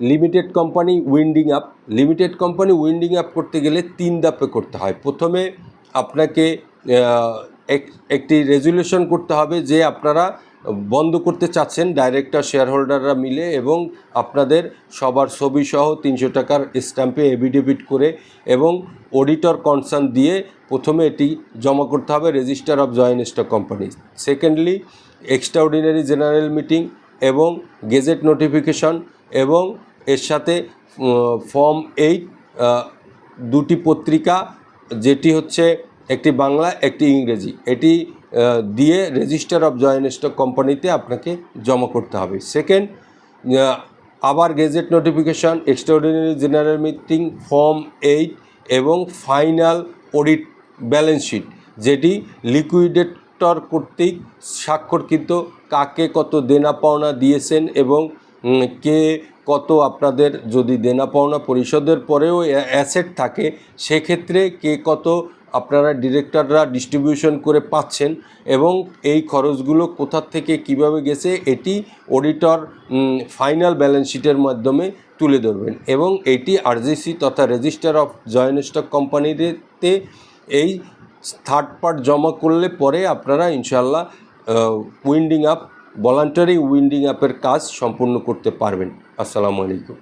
Limited company winding up limited company winding up করতে গেলে তিন ধাপে করতে হয়। প্রথমে আপনাকে এক- একটি রেজুলেশন করতে হবে যে আপনারা বন্ধ করতে চাচ্ছেন ডাইরেক্টর শেয়ার হোল্ডাররা মিলে এবং আপনাদের সবার ছবি সহ তিনশো টাকার স্ট্যাম্পে এভিডেভিট করে এবং অডিটর কনসার্ন দিয়ে প্রথমে এটি জমা করতে হবে register of joint stock company secondly extraordinary general meeting এবং গেজেট নোটিফিকেশন এবং এর সাথে ফর্ম এইট দুটি পত্রিকা, যেটি হচ্ছে একটি বাংলা, একটি ইংরেজি। এটি দিয়ে রেজিস্টার অফ জয়েন্ট স্টক কোম্পানিতে আপনাকে জমা করতে হবে। সেকেন্ড আবার gazette notification extraordinary general meeting form eight এবং ফাইনাল অডিট ব্যালেন্স শিট যেটি লিকুইডেটর কর্তৃক স্বাক্ষরকৃত কাকে কত দেনা পাওনা দিয়েছেন এবং কে কত আপনাদের যদি দেনা পাওনা পরিশোধের পরেও অ্যাসেট থাকে, সেক্ষেত্রে কে কত আপনারা ডিরেক্টররা ডিস্ট্রিবিউশন করে পাচ্ছেন এবং এই খরচগুলো কোথা থেকে কীভাবে গেছে, এটি অডিটর ফাইনাল ব্যালেন্স শিটের মাধ্যমে তুলে ধরবেন। এবং এটি আরজিসি তথা রেজিস্টার অফ জয়েন্ট স্টক কোম্পানিতে এই থার্ড পার্ট জমা করলে পরে আপনারা ইনশাল্লাহ উইন্ডিং আপ ভলান্টারি উইন্ডিং আপের কাজ সম্পূর্ণ করতে পারবেন। আসসালামু আলাইকুম।